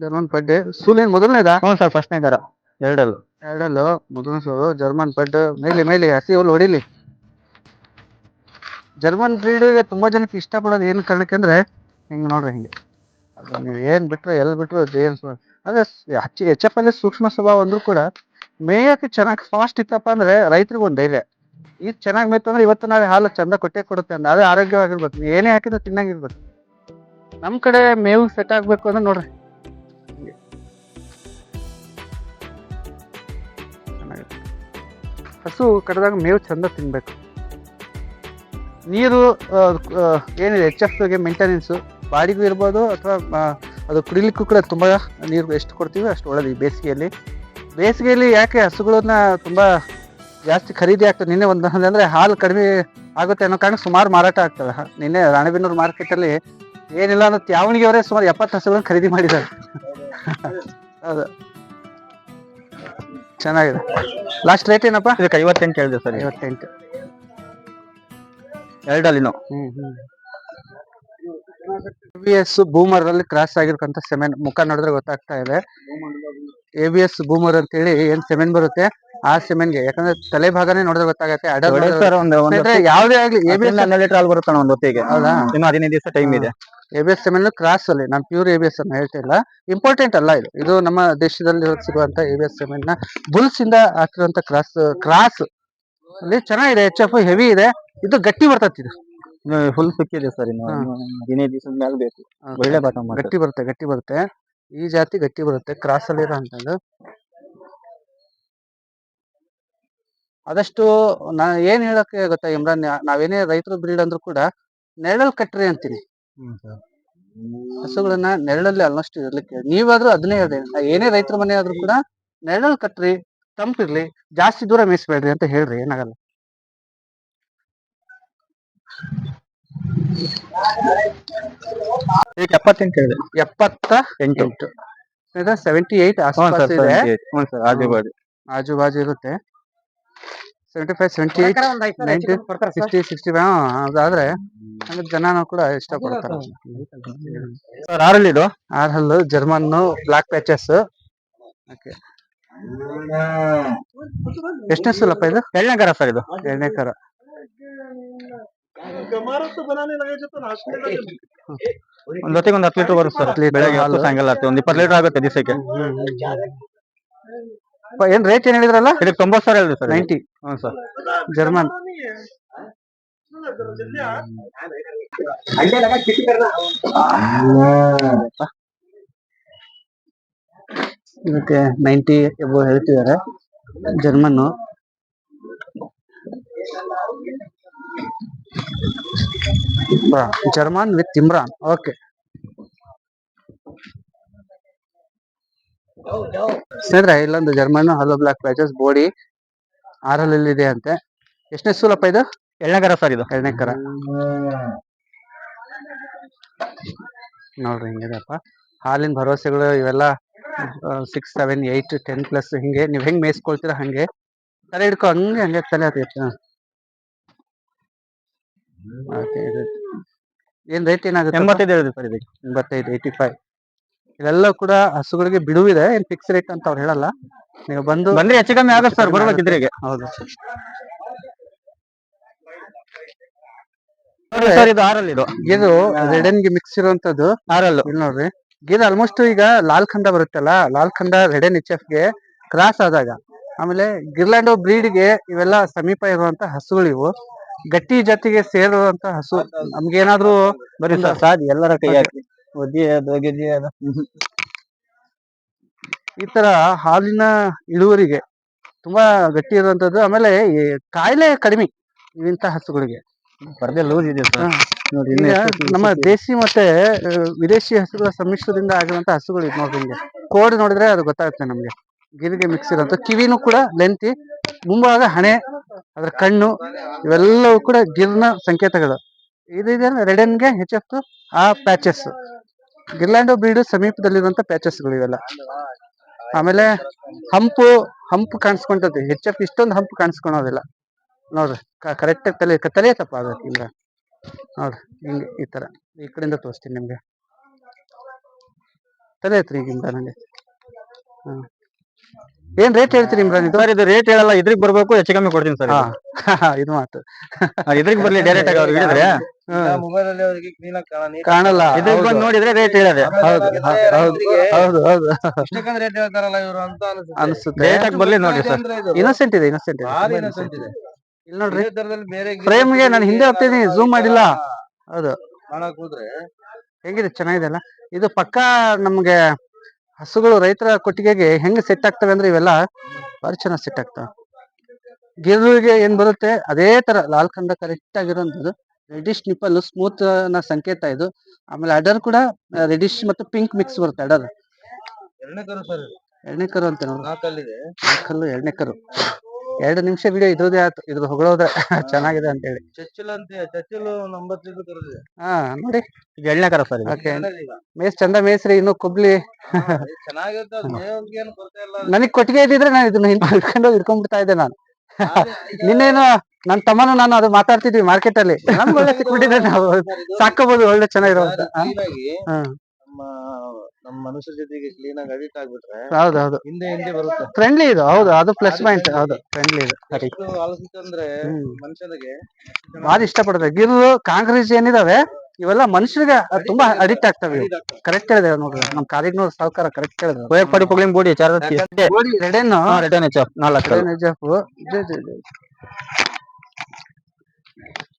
ಜರ್ಮನ್ ಪಡ್ಡೆ ಸೂಲೇನ್ ಮೊದಲನೇದಾ? ಹ್ಞೂ ಸರ್ ಫಸ್ಟ್ನೇ ಕರ ಎರಡಲ್ಲು. ಎರಡಲ್ಲು ಮೊದಲನೇ ಸೋಲು ಜರ್ಮನ್ ಪಡ್. ಮೇಲಿ ಮೇಲಿ ಹಸಿ ಹುಲ್ಲು ಹೊಡಿಲಿ. ಜರ್ಮನ್ ಬ್ರೀಡಿಗೆ ತುಂಬಾ ಜನಕ್ಕೆ ಇಷ್ಟಪಡೋದು ಏನು ಕಾರಣಕ್ಕೆ ಅಂದ್ರೆ ಹಿಂಗೆ ನೋಡ್ರಿ ಹಿಂಗೆ. ಅದು ನೀವು ಏನು ಬಿಟ್ರೆ ಎಲ್ಲಿ ಬಿಟ್ಟರು ಜೇನ್ಸ್ ಅದೇ ಎಚ್ ಎಫ್ ಅಲ್ಲಿ ಸೂಕ್ಷ್ಮ ಸ್ವಭಾವ ಅಂದ್ರೂ ಕೂಡ ಮೇಯಕ್ಕೆ ಚೆನ್ನಾಗಿ ಫಾಸ್ಟ್ ಇತ್ತಪ್ಪ ಅಂದ್ರೆ ರೈತರಿಗೆ ಒಂದು ಧೈರ್ಯ. ಇದು ಚೆನ್ನಾಗಿ ಮೇಯ್ತು ಅಂದ್ರೆ ಇವತ್ತು ನಾಳೆ ಹಾಲು ಚಂದ ಕೊಟ್ಟೆ ಕೊಡುತ್ತೆ ಅಂದ್ರೆ ಅದೇ ಆರೋಗ್ಯವಾಗಿರ್ಬೇಕು. ಏನೇ ಹಾಕಿದ್ರು ತಿನ್ನಂಗಿರ್ಬೇಕು. ನಮ್ ಕಡೆ ಮೇವು ಸೆಟ್ ಆಗ್ಬೇಕು ಅಂದ್ರೆ ನೋಡ್ರಿ. ಹಸು ಕಡ್ದಾಗ ಮೇವು ಚಂದ ತಿನ್ಬೇಕು. ನೀರು ಏನಿದೆ ಎಚ್ ಎಫ್ಗೆ ಮೇಂಟೆನೆನ್ಸು ಬಾಡಿಗೂ ಇರ್ಬೋದು ಅಥವಾ ಅದು ಕುಡಿಲಿಕ್ಕೂ ಕೂಡ ತುಂಬ ನೀರು ಎಷ್ಟು ಕೊಡ್ತೀವಿ ಅಷ್ಟು ಒಳ್ಳೇದು ಈ ಬೇಸಿಗೆಯಲ್ಲಿ. ಬೇಸಿಗೆಯಲ್ಲಿ ಯಾಕೆ ಹಸುಗಳನ್ನ ತುಂಬ ಜಾಸ್ತಿ ಖರೀದಿ ಆಗ್ತದೆ? ನಿನ್ನೆ ಒಂದು ಅಂದರೆ ಹಾಲು ಕಡಿಮೆ ಆಗುತ್ತೆ ಅನ್ನೋ ಕಾರಣ ಸುಮಾರು ಮಾರಾಟ ಆಗ್ತದೆ. ನಿನ್ನೆ ರಾಣೆಬೆನ್ನೂರು ಮಾರ್ಕೆಟಲ್ಲಿ ಏನಿಲ್ಲ ಅಂದ್ರೆ ತ್ಯಾವಣಿಗೆಯವರೇ ಸುಮಾರು ಎಪ್ಪತ್ತು ಹಸುಗಳನ್ನ ಖರೀದಿ ಮಾಡಿದ್ದಾರೆ. ಹೌದು. ಚೆನ್ನಾಗಿದೆ. ಲಾಸ್ಟ್ ರೇಟ್ ಏನಪ್ಪ? ಇದಕ್ಕೆ ಐವತ್ತೆಂಟು ಹೇಳಿದೆ ಸರ್. ಐವತ್ತೆಂಟು. ಎರಡಲ್ಲಿನೂ. ಹ್ಮ್. ಬಿ ಎಸ್ ಬೂಮರ್ ಅಲ್ಲಿ ಕ್ರಾಸ್ ಆಗಿರ್ತಕ್ಕಂತ ಸೆಮೆನ್ ಮುಖ ನೋಡಿದ್ರೆ ಗೊತ್ತಾಗ್ತಾ ಇದೆ. ಎ ಬಿ ಎಸ್ ಬೂಮರ್ ಅಂತೇಳಿ ಏನ್ ಸೆಮೆನ್ ಬರುತ್ತೆ? ಆ ಸೆಮೆನ್ಗೆ ಯಾಕಂದ್ರೆ ತಲೆ ಭಾಗನೇ ನೋಡಿದ್ರೆ ಗೊತ್ತಾಗತ್ತೆ ಅಡ ಯಾವುದೇ ಆಗ್ಲಿ ಎ ಬಿ ಎಸ್ ಹನ್ನೆರಡು ಲೀಟರ್ ಹಾಲು ಬರುತ್ತೆ ಒಂದು ಹೊತ್ತಿಗೆ. ಹೌದಾ? ಇನ್ನು ಹದಿನೈದು ದಿವಸ ಟೈಮ್ ಇದೆ. A B S semen cross ಅಲ್ಲಿ ನಾನು ಪ್ಯೂರ್ ಎ ಬಿ ಎಸ್ ಅನ್ನ ಹೇಳ್ತಿಲ್ಲ ಇಂಪಾರ್ಟೆಂಟ್ ಅಲ್ಲ ಇದು. ಇದು ನಮ್ಮ ದೇಶದಲ್ಲಿ ಸಿಗುವಂತ ಎ ಬಿ ಎಸ್ ಸೆಮೆನ್ನ ಬುಲ್ಸ್ ಇಂದ ಹಾಕಿರುವಂತ ಕ್ರಾಸ್ ಕ್ರಾಸ್ ಅಲ್ಲಿ ಚೆನ್ನಾಗಿದೆ ಎಚ್ ಎಫ್ ಹೆವಿ ಇದೆ. ಇದು ಗಟ್ಟಿ ಬರ್ತೈತಿ ಇದು. ಫುಲ್ ಸಿಕ್ಕಿದೆ ಸರ್ ಇನ್ನು. ಹದಿನೈದು ದಿವಸದ ಮೇಲೆ ಬೇಕು. ಒಳ್ಳೆ ಬಾಟಮ್ ಗಟ್ಟಿ ಬರುತ್ತೆ ಗಟ್ಟಿ ಬರುತ್ತೆ. ಈ ಜಾತಿ ಗಟ್ಟಿ ಬರುತ್ತೆ ಕ್ರಾಸ್ ಅಲ್ಲಿ ಅಂತಂದು ಆದಷ್ಟು ನಾ ಏನ್ ಹೇಳಕ್ಕೆ ಗೊತ್ತಾ ಇಮ್ರಾನ್ ನಾವೇನೇ ರೈತರು ಬ್ರೀಡ್ ಅಂದ್ರು ಕೂಡ ನೆರಳಲ್ಲಿ ಕಟ್ಟ್ರಿ ಅಂತೀನಿ ಹಸುಗಳನ್ನ ನೆರಳಲ್ಲಿ ಆಲ್ಮೋಸ್ಟ್ ಇರ್ಲಿಕ್ಕೆ ನೀವಾದ್ರೂ ಅದನ್ನೇ ಹೇಳಿದೆ. ಏನೇ ರೈತರ ಮನೆ ಆದ್ರೂ ಕೂಡ ನೆರಳಲ್ಲಿ ಕಟ್ಟ್ರಿ ತಂಪಿರ್ಲಿ ಜಾಸ್ತಿ ದೂರ ಮೇಯಿಸ್ಬೇಡ್ರಿ ಅಂತ ಹೇಳ್ರಿ ಏನಾಗಲ್ಲ. ಈಗ ಎಪ್ಪತ್ತೆಂಟು ಹೇಳಿದೆ. ಎಪ್ಪತ್ತ ಎಂಟು. ಸೆವೆಂಟಿ ಏಟ್ ಆಸ್ಪಾಸ್ ಇದೆ. ಹ್ಞೂ ಸರ್ ಆಜು ಬಾಜು. ಆಜು ಬಾಜು ಇರುತ್ತೆ. Seventy five seventy eight ninety? Sixty sixty ಅದಾದ್ರೆ ಹಂಗ ಜನನು ಕೂಡ ಇಷ್ಟಪಡ್ತಾರೆ. ಸರ್. ಇದು ಆರ್ ಹಲ್ಲು ಜರ್ಮನ್ ಬ್ಲಾಕ್ ಪ್ಯಾಚಸ್. ಓಕೆ. ಎಷ್ಟನೇ ಸಲಪ್ಪ ಇದು? ಎರಡನೇ ಕರ ಸರ್ ಇದು. ಎರಡನೇ ಕರ ಒಂದ್ ಹೊತ್ತಿಗೆ ಒಂದ್ ಹತ್ತು ಲೀಟರ್ ಬರುತ್ತೆ ಸರ್ ಬೆಳಗ್ಗೆ ಹಾಲು. ಹತ್ತು ಸಾಯಂಕಾಲ ಹತ್ತು ಒಂದ್ ಇಪ್ಪತ್ತು ಲೀಟರ್ ಆಗುತ್ತೆ ದಿವಸಕ್ಕೆ ಏನ್ ರೇಟ್ ಏನ್ ಹೇಳಿದ್ರಲ್ಲ? ಇದಕ್ಕೆ ತೊಂಬತ್ತು ಸಾವಿರ ಹೇಳಿದೆ ಸರ್ ನೈಂಟಿ. ಹ್ಞೂ ಸರ್. ಜರ್ಮನ್. ಇದಕ್ಕೆ ನೈಂಟಿ ಎಬೋ ಹೇಳ್ತಿದ್ದಾರೆ German German with Imran okay. ಸ್ನೇಹಿತರೆ ಇಲ್ಲೊಂದು German hello black patches body ಆರಲ್ಲಿ ಇದೆ ಅಂತೆ. ಎಷ್ಟನೇ ಸೂಲಪ್ಪ ಇದು? ಎರಡನೇ ಕರ ಸರ್ ಇದು. ಎರಡನೇ ಕರ. ನೋಡ್ರಿ ಹಿಂಗಿದೆಪ್ಪ. ಹಾಲಿನ ಭರವಸೆಗಳು ಇವೆಲ್ಲ six seven eight ten plus ಹಿಂಗೆ. ನೀವು ಹೆಂಗೆ ಮೇಯಿಸ್ಕೊಳ್ತೀರ ಹಂಗೆ? ತಲೆ ಹಿಡ್ಕೊ ಹಂಗೆ ಹಂಗೆ ತಲೆ ಹತ್ತೈತೆ ಓಕೆ ಏನ್ ರೇಟ್ ಏನಾಗುತ್ತೆ ಎಂಬತ್ತೈದು ಸರ್ ಇದಕ್ಕೆ ಎಂಬತ್ತೈದು ಏಯ್ಟಿ ಫೈವ್ ಇವೆಲ್ಲ ಕೂಡ ಹಸುಗಳಿಗೆ ಬಿಡುವಿದೆ. ಏನ್ ಫಿಕ್ಸ್ ರೇಟ್ ಅಂತ ಅವ್ರು ಹೇಳಲ್ಲ. ನೀವು ಬಂದು ಬಂದ್ರೆ ಹೆಚ್ಚು ಕಮ್ಮಿ ಆಗುತ್ತೆ ಸರ್. ಬರ್ಬೇಕು ಇದ್ರಿಗೆ ಹೌದು ಸರ್. ಇದು ಆರಲ್ಲಿ ಇದು. ಇದು ರೆಡನ್ಗೆ ಮಿಕ್ಸ್ ಇರುವಂತದ್ದು. ಆರಲ್ಲು. ಇಲ್ಲಿ ನೋಡ್ರಿ. ಇದು ಆಲ್ಮೋಸ್ಟ್ ಈಗ ಲಾಲ್ ಖಂಡ ಬರುತ್ತಲ್ಲ ಲಾಲ್ ಖಂಡ ರೆಡನ್ ಎಚ್ ಎಫ್ಗೆ ಕ್ರಾಸ್ ಆದಾಗ. ಆಮೇಲೆ ಗಿರ್ಲ್ಯಾಂಡ್ ಬ್ರೀಡ್ಗೆ ಇವೆಲ್ಲ ಸಮೀಪ ಇರುವಂತ ಹಸುಗಳು ಇವು ಗಟ್ಟಿ ಜಾತಿಗೆ ಸೇರಿದಂತ ಹಸು. ನಮ್ಗೇನಾದ್ರೂ ಬರೀ ಸಾದಿ ಎಲ್ಲರ ಕೈ ಹಾಕಿ. ಒದ್ದಿ ಅದು ಗೆದ್ದಿ ಅದು. ಈ ತರ ಹಾಲಿನ ಇಳುವರಿಗೆ ತುಂಬಾ ಗಟ್ಟಿ ಇರುವಂತದ್ದು. ಆಮೇಲೆ ಈ ಕಾಯಿಲೆ ಕಡಿಮೆ ಇಂತ ಹಸುಗಳಿಗೆ. ಪರ್ದೆ ಲೂಸ್ ಇದೆ ಸರ್. ನೋಡಿ ಇನ್ನು ನಮ್ಮ ದೇಶಿ ಮತ್ತೆ ಆ, ವಿದೇಶಿ ಹಸುಗಳ ಸಮ್ಮಿಶ್ರದಿಂದ ಆಗಿರುವಂತ ಹಸುಗಳು ಇದು ನೋಡ್ರಿ ಹಿಂಗೆ. ಕೋಡ್ ನೋಡಿದ್ರೆ ಅದು ಗೊತ್ತಾಗುತ್ತೆ ನಮ್ಗೆ. ಗಿರಿಗೆ ಮಿಕ್ಸ್ ಇರೋಂಥ ಕಿವಿನೂ ಕೂಡ ಲೆಂತಿ ಮುಂಭಾಗ ಹಣೆ, ಅದರ ಕಣ್ಣು, ಇವೆಲ್ಲವೂ ಕೂಡ ಗಿರ್ನ ಸಂಕೇತಗಳು. ಇದು ರೆಡನ್ಗೆ ಹೆಚ್ ಎಫ್ ಆ ಪ್ಯಾಚಸ್ ಗಿರ್ಲ್ಯಾಂಡೋ ಬ್ರೀಡ್ ಸಮೀಪದಲ್ಲಿರುವಂತ ಪ್ಯಾಚಸ್ಗಳು ಇವೆಲ್ಲ. ಆಮೇಲೆ ಹಂಪು ಹಂಪು ಕಾಣಿಸ್ಕೊಂತೈತಿ ಹೆಚ್ ಎಫ್ ಇಷ್ಟೊಂದು ಹಂಪು ಕಾಣಿಸ್ಕೊಳೋದಿಲ್ಲ. ನೋಡ್ರಿ ಕರೆಕ್ಟಾಗಿ ತಲೆ ತಲೆ ತಪ್ಪ ಆಗತ್ತೆ ಹಿಂಗ ನೋಡ್ರಿ, ಹಿಂಗೆ ಈ ತರ ಈ ಕಡೆಯಿಂದ ತೋರಿಸ್ತೀನಿ ನಿಮ್ಗೆ. ತಲೆ ಐತ್ರಿ ಈಗಿಂದ ನನಗೆ ಹ್ಮ್. ಏನ್ ರೇಟ್ ಹೇಳ್ತೀರಿ ಇಮ್ರಾನ್ ಇದು ಸರ್ ಇದು ರೇಟ್ ಹೇಳಲ್ಲ ಇದ್ರಿಗೆ ಬರ್ಬೇಕು ಹೆಚ್ಚು ಕಮ್ಮಿ ಕೊಡ್ತೀನಿ ಸರ್ ಹಾ. ಇದು. ಮಾತು. ಇದ್ರಿಗೆ ಬರ್ಲಿ ಡೈರೆಕ್ಟ್ ಆಗಿ ಅವ್ರು ಹಿಡಿದ್ರೆ. ಮೊಬೈಲ್ ಅಲ್ಲಿ ಅವರಿಗೆ ಕ್ಲೀನ್ ಆಗಿ ಕಾಣಲ್ಲ ಕಾಣಲ್ಲ. ಇದ್ರಿಗೆ ಬಂದು ನೋಡಿದ್ರೆ ರೇಟ್ ಹೇಳದೆ. ಹೌದು ಹೌದು ಹೌದು ರೇಟ್ ಹೇಳ್ತಾರಲ್ಲ ಇವರು ಅಂತ ಅನ್ಸುತ್ತೆ. ಅನ್ಸುತ್ತೆ. ಡೈರೆಕ್ಟ್ ಆಗಿ ಬರ್ಲಿ ನೋಡಿ ಸರ್. ಇನ್ನೋಸೆಂಟ್ ಇದೆ. ಇನ್ನೋಸೆಂಟ್ ಇದೆ ಭಾರಿ ತುಂಬಾ innocent innocent ಇದೆ. ಇಲ್ಲಿ ನೋಡ್ರಿ. ಇದೇ ತರದಲ್ಲಿ ಬೇರೆ Frame ಗೆ ನಾನು ಹಿಂದೆ ಹೋಗ್ತೀನಿ zoom ಮಾಡಿಲ್ಲ. ಹೌದು. ಹೋದ್ರೆ. ಹೇಗಿದೆ? ಚೆನ್ನಾಗಿದೆ ಅಲ್ಲ? ಇದು ಪಕ್ಕಾ ನಮ್ಗೆ ಹಸುಗಳು ರೈತರ ಕೊಟ್ಟಿಗೆಗೆ ಹೆಂಗೆ ಸೆಟ್ ಆಗ್ತವೆ ಅಂದ್ರೆ ಇವೆಲ್ಲ ಭಾರಿ ಚೆನ್ನಾಗಿ ಸೆಟ್ ಆಗ್ತವೆ. ಗಿರುವಿಗೆ ಏನ್ ಬರುತ್ತೆ? ಅದೇ ತರ ಲಾಲ್ ಕಂದ ಕರೆಕ್ಟ್ ಆಗಿರೋಂಥದ್ದು. ರೆಡಿಶ್ ನಿಪ್ಪಲ್ ಸ್ಮೂತ್ನ ಸಂಕೇತ ಇದು. ಆಮೇಲೆ ಅಡರ್ ಕೂಡ ರೆಡಿಶ್ ಮತ್ತು ಪಿಂಕ್ ಮಿಕ್ಸ್ ಬರುತ್ತೆ ಅಡರ್ ಎರಡನೇ ಕರು ಸರ್ ಎರಡನೇ ಕರು ಅಂತ ನೋಡಿ. ಎರಡನೇ ಕರು. ಎರಡು ನಿಮಿಷ ವಿಡಿಯೋ ಇದ್ರದೇ ಆಯ್ತು. ಇದ್ರ ಹೊಗಳೋದ್ರೆ ಚೆನ್ನಾಗಿದೆ ಅಂತ ಹೇಳಿ ಚಚ್ಚಲ್ ಅಂತೆ ಚಚ್ಚಲು ಒಂದು ಕರೆದಿದೆ ಹಾ ನೋಡಿ. ಈಗ ಎಳ್ನೇ ಕರ ಸರ್ ಓಕೆ. ಮೇಸ್ ಚಂದ ಮೇಸ್ರಿ ಇನ್ನು ಕುಬ್ಲಿ. ಕೊರತೆ ಇಲ್ಲ. ನನಗ್ ಕೊಟ್ಟಿಗೆ ಇದ್ರೆ ನಾನು ಇದನ್ನ ಹಿಂದೆ ಹಿಡ್ಕೊಂಡು ಬಿಡ್ತಾ ಇದ್ದೆ ನಾನು. ನಿನ್ನೇನು ನನ್ನ ತಮ್ಮನು ನಾನು ಅದು ಮಾತಾಡ್ತಿದ್ವಿ ಮಾರ್ಕೆಟ್ ಅಲ್ಲಿ. ನಮ್ಗೆ ಒಳ್ಳೆ ನಾವು ಸಾಕೋಬಹುದು ಒಳ್ಳೆ ಹಾ. ನಮ್ಮ ನಮ್ಮ ಮನುಷ್ಯರ ಜೊತೆಗೆ ಕ್ಲೀನ್ ಆಗಿ ಅಡಿಟ್ ಆಗ್ಬಿಟ್ರೆ ಹೌದು ಹೌದು. ಹಿಂದೆ ಹಿಂದೆ ಬರುತ್ತೆ. ಫ್ರೆಂಡ್ಲಿ ಇದು ಹೌದು ಅದು ಪ್ಲಸ್ ಪಾಯಿಂಟ್ ಹೌದು ಫ್ರೆಂಡ್ಲಿ ಇದು ಸರಿ. ಎಷ್ಟು ಅಂದ್ರೆ ಹ್ಮ್. ಮನುಷ್ಯನಿಗೆ ಭಾರಿ ಇಷ್ಟಪಡುತ್ತೆ. ಗಿರ್ರು ಕಾಂಕ್ರೀಸ್ ಏನಿದಾವೆ ಇವೆಲ್ಲ ಮನುಷ್ಯರಿಗೆ ಅದ್ ತುಂಬಾ ಅಡಿಕ್ಟ್ ಆಗ್ತವೆ ಇವು. ಕರೆಕ್ಟ್ ಹೇಳಿದೆ ನೋಡ್ರಿ. ನಮ್ ಕಾರಿಗ್ನೂರ್ ಸಾವುಕಾರ ಕರೆಕ್ಟ್ ಹೇಳಿದ್ರು ಹೋಯಕ್ ಪಡಿ ಪುಗ್ಲಿಂಗ್ ಬೋಡಿ ಚಾರ್ ರೆಡೇನ್ ರಿಟರ್ನ್ ಹೆಚ್ಚು ನಾಲ್ಕು.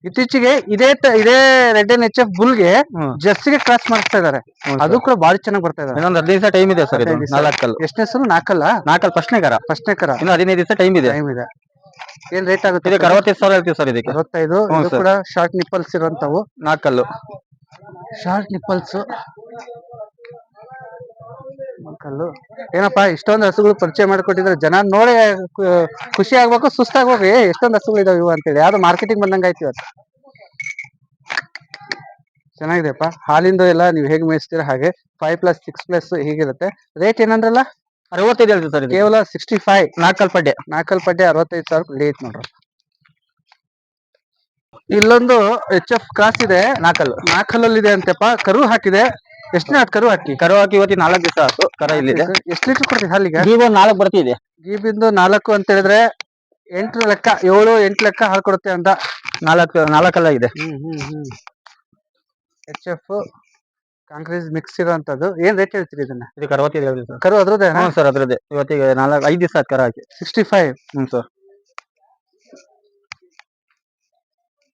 ಇತ್ತೀಚೆಗೆ ಇದೇ ತ- ಇದೇ ರೆಡ್ ಎನ್ ಎಚ್ ಎಫ್ ಬುಲ್ಗೆ. ಜರ್ಸಿಗೆ ಕ್ರಾಸ್ ಮಾಡಿಸ್ತಾ ಇದಾರೆ. ಅದು ಕೂಡ ಬಾರಿ ಚೆನ್ನಾಗಿ ಬರ್ತಾ ಇದೆ ಇನ್ನೊಂದು ಹದಿನೈದು ದಿವಸ ಟೈಮ್ ಇದೆ ಸರ್ ಇದು ಹದಿನೈದು ದಿವ್ಸ. ನಾಲ್ಕಲ್ಲಿ. ಎಷ್ಟನೇ ಹೆಸರು? ನಾಲ್ಕಲ್ಲ? ನಾಲ್ಕಲ್ಲಿ ಫಸ್ಟ್ನೇ ಕರ ಫಸ್ಟ್ನೇ ಕರ ಇನ್ನು ಹದಿನೈದು ದಿವಸ ಟೈಮ್ ಇದೆ. ಟೈಮ್ ಇದೆ. ಏನ್ ರೇಟ್ ಆಗುತ್ತೆ? ಇದಕ್ಕೆ ಅರವತ್ತೈದು ಸಾವಿರ ಹೇಳ್ತೀವಿ ಸರ್ ಇದಕ್ಕೆ. ಅರವತ್ತೈದು. ಹ್ಞೂ ಇದು sir. ಕೂಡ ಶಾರ್ಟ್ ನಿಪ್ಪಲ್ಸ್ ಇರುವಂತವು ನಾಲ್ಕಲ್ಲು. ಶಾರ್ಟ್ ನಿಪ್ಪಲ್ಸ್ ಕಲ್ಲು. ಏನಪ್ಪಾ ಇಷ್ಟೊಂದು ಹಸುಗಳು ಪರಿಚಯ ಮಾಡಿಕೊಟ್ಟಿದ್ರೆ ಜನ ನೋಡಿ ಖುಷಿ ಆಗ್ಬೇಕು ಸುಸ್ತಾಗ್ಬೇಕು ಏ ಎಷ್ಟೊಂದು ಹಸುಗಳು ಇದಾವೆ ಇವು ಅಂತೇಳಿ. ಯಾವ್ದು ಮಾರ್ಕೆಟಿಂಗ್ ಬಂದಂಗ ಆಯ್ತು ಇವತ್ತು. ಚೆನ್ನಾಗಿದೆಪ್ಪ ಹಾಲಿಂದು ಎಲ್ಲ ನೀವು ಹೇಗೆ ಮೇಯಿಸ್ತೀರಾ ಹಾಗೆ? ಫೈವ್ ಪ್ಲಸ್ ಸಿಕ್ಸ್ ಪ್ಲಸ್ ಹೀಗಿರುತ್ತೆ. ರೇಟ್ ಏನಂದ್ರಲ್ಲ? ಅರವತ್ತೈದು ಹೇಳ್ತೀವಿ ಸರ್ ಕೇವಲ ಸಿಕ್ಸ್ಟಿ ಫೈವ್ ನಾಲ್ಕಲ್ ಪಡ್ಡೆ ನಾಲ್ಕಲ್ ಪಡ್ಡೆ ಅರವತ್ತೈದು ಸಾವಿರ ಲೇಟ್ ನೋಡ್ರಿ. ಇಲ್ಲೊಂದು ಎಚ್ ಎಫ್ ಕ್ರಾಸ್ ಇದೆ. ನಾಕಲ್ ನಾಲ್ಕಲ್ಲಲ್ಲಿ ಇದೆ ಅಂತೆಪ್ಪ. ಕರು ಹಾಕಿದೆ. ಎಷ್ಟನೇ ನಾಟ್ ಕರು ಹಾಕಿ? ಕರು ಹಾಕಿ ಇವತ್ತಿ ನಾಲ್ಕು ದಿವಸ ಆಯ್ತು ಕರ ಇಲ್ಲಿದೆ. ಎಷ್ಟು ಲೀಟರ್ ಕೊಡ್ತೀವಿ ಹಾಲಿಗೆ? ಒಂದು ನಾಲ್ಕು ಬರ್ತಿದೆ. ಗೀಬಿಂದು ನಾಲ್ಕು ಅಂತ ಹೇಳಿದ್ರೆ ಎಂಟು ಲೆಕ್ಕ ಏಳು ಎಂಟು ಲೆಕ್ಕ ಹಾಲು ಕೊಡುತ್ತೆ ಅಂತ ನಾಲ್ಕು ನಾಲ್ಕಲ್ಲ ಇದೆ. ಎಚ್ ಎಫ್ ಕಾಂಕ್ರೀಟ್ ಮಿಕ್ಸ್ ಇರೋಂಥದ್ದು ಏನ್ ರೇಟ್ ಹೇಳ್ತೀರಿ ಇದನ್ನ? ಇದಕ್ಕೆ ಅರವತ್ತೈದು ಕರು ಅದ್ರದ್ದೇ ಹ್ಞೂ ಸರ್ ಅದ್ರದ್ದೇ. ಇವತ್ತಿಗೆ ನಾಲ್ಕು ಐದು ದಿವಸ ಆಯ್ತು ಕರ ಹಾಕಿ. ಸಿಕ್ಸ್ಟಿ ಫೈವ್ ಹ್ಞೂ ಸರ್.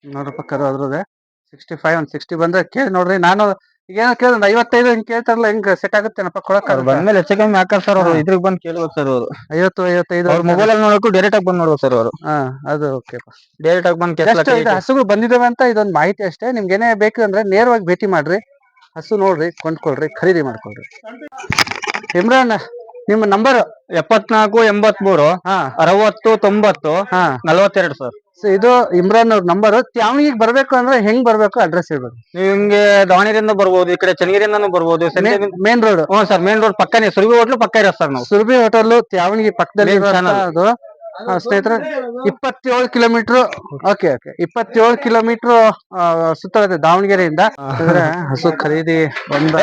ನೋಡ್ರಪ್ಪ ಕರು ಅದ್ರದ್ದೇ. ಸಿಕ್ಸ್ಟಿ ಫೈವ್ ಒಂದು ಸಿಕ್ಸ್ಟಿ ಬಂದ್ರೆ ಕೇಳಿ ನೋಡ್ರಿ. ನಾನು ಈಗ ಏನೋ ಕೇಳಿದ್ ಒಂದ್ ಐವತ್ತೈದು ಹಿಂಗ್ ಕೇಳ್ತಾರಲ್ಲ ಹೆಂಗ್ ಸೆಟ್ ಆಗುತ್ತೇನಪ್ಪ ಕೊಡಕ್ ಬಂದ್ಮೇಲೆ ಹೆಚ್ಚು ಕಮ್ಮಿ ಹಾಕರ್ ಸರ್ ಅವ್ರು ಇದ್ರಿಗೆ ಬಂದು ಕೇಳ್ಬೇಕು ಸರ್ ಅವರು. ಐವತ್ತು ಐವತ್ತೈದು ಅವ್ರ ಮೊಬೈಲ್ ಅಲ್ಲಿ ನೋಡಕ್ಕೂ ಡೈರೆಕ್ಟ್ ಆಗಿ ಬಂದ್ ನೋಡ್ಬೇಕು ಸರ್ ಅವರು. ಹಾ ಅದು ಓಕೆ ಡೈರೆಕ್ಟ್ ಆಗಿ ಬಂದು ಕೇಳ್ತಾರೆ ಇದು ಹಸುಗಳು ಬಂದಿದಾವೆ ಅಂತ ಇದೊಂದು ಮಾಹಿತಿ ಅಷ್ಟೇ. ನಿಮ್ಗೆ ಏನೇ ಬೇಕು ಅಂದ್ರೆ ನೇರವಾಗಿ ಭೇಟಿ ಮಾಡ್ರಿ. ಹಸು ನೋಡ್ರಿ ಕೊಂಡ್ಕೊಳ್ರಿ ಖರೀದಿ ಮಾಡ್ಕೊಳ್ರಿ. ಇಮ್ರಾನ್ ನಿಮ್ಮ ನಂಬರ್ ಎಪ್ಪತ್ನಾಲ್ಕು ಎಂಬತ್ಮೂರು ಹಾ. ಅರವತ್ತು ತೊಂಬತ್ತು ಹಾ. ನಲವತ್ತೆರಡು ಸರ್ ಸೊ ಇದು ಇಮ್ರಾನ್ ಅವ್ರ ನಂಬರ್ ತ್ಯಾವಣಿಗೆ ಬರ್ಬೇಕು ಅಂದ್ರೆ ಹೆಂಗ್ ಬರ್ಬೇಕು ಅಡ್ರೆಸ್ ಹೇಳ್ಬೇಕು? ನಿಮ್ಗೆ ದಾವಣಗೆರೆಯಿಂದ ಬರ್ಬೋದು ಈ ಕಡೆ ಚನ್ನಗಿರಿಯಿಂದನೂ ಬರ್ಬೋದು ಮೇನ್ ರೋಡ್ ಹ್ಞೂ ಸರ್ ಮೇನ್ ರೋಡ್ ಪಕ್ಕನೇ ಸುರಭಿ ಹೋಟ್ಲು ಪಕ್ಕ ಇರೋ ಸರ್ ನಾವು. ಸುರಭಿ ಹೋಟೆಲ್ ತ್ಯಾವಣಿಗೆ ಪಕ್ಕದಲ್ಲಿ ಅದು. ಸ್ನೇಹಿತರೆ ಇಪ್ಪತ್ತೇಳು ಕಿಲೋಮೀಟರ್ ಓಕೆ ಓಕೆ ಇಪ್ಪತ್ತೇಳು ಕಿಲೋಮೀಟರ್ ಸುತ್ತಳತೆ ದಾವಣಗೆರೆಯಿಂದ. ಹಸು ಖರೀದಿ ಬಂದ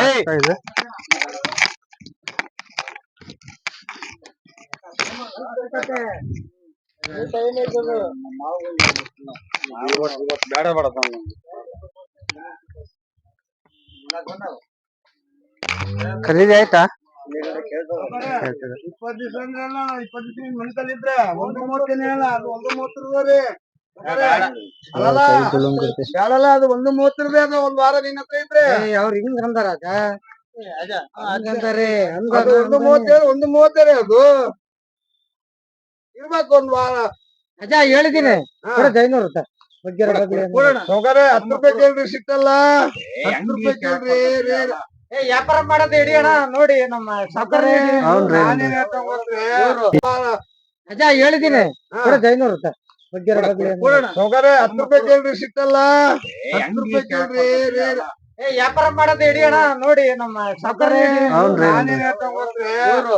ಆಗ್ತಾ ಇದೆ ಖರೀದಿ ಆಯ್ತಾ. ಇಪ್ಪತ್ತು ದಿವಸ ಅಂದ್ರಲ್ಲ ಇಪ್ಪತ್ತು ದಿವಸ ಮನಸ್ಸಲ್ಲಿದ್ರೆ ಒಂದು ಮೂವತ್ತೇನೆ ಅಲ್ಲ ಅದು. ಒಂದು ಮೂವತ್ತು ರೂಪಾಯಿ ಅಲ್ಲಲ್ಲ ಹೇಳಲ್ಲ ಅದು ಒಂದು ಮೂವತ್ತರದೇ ಅದು ಒಂದ್ ವಾರ ನಿನ್ನ ಹತ್ರ ಇದ್ರೆ ಅವ್ರು ಹಿಂಗ್ ಅಂದಾರ ಹಂಗಂತಾರೆ ಅದು ಒಂದು ಮೂವತ್ತೇಳು ಒಂದು ಮೂವತ್ತೇಳು ಅದು. ಇರ್ಬೇಕು ಒಂದ್ ವಾರ. ಅಜ್ಜ ಹೇಳಿದ್ದೀನಿ ಐನೂರು ಹೋಗಾರೆ ಹತ್ತು ರೂಪಾಯಿ ಕೇಳ್ರಿ ಹತ್ತು ರೂಪಾಯಿ ಕೇಳ್ರಿ ವ್ಯಾಪಾರ ಮಾಡೋದು ಹಿಡಿಯೋಣ ನೋಡಿ ನಮ್ಮ ಸಾವುಕಾರ ಹೌನ್ರಿ, ಅಜ್ಜ ಹೇಳಿದ್ದೀನಿ ಐನೂರು ರೂಪಾಯಿ ಹತ್ತು ರೂಪಾಯಿ ಕೇಳ್ರಿ ಹತ್ತು ರೂಪಾಯಿ ಕೇಳ್ರಿ? ವ್ಯಾಪಾರ ಮಾಡೋದು ಹಿಡಿಯೋಣ ನೋಡಿ ನಮ್ಮ ಸಾವುಕಾರ ಹೌನ್ರಿ.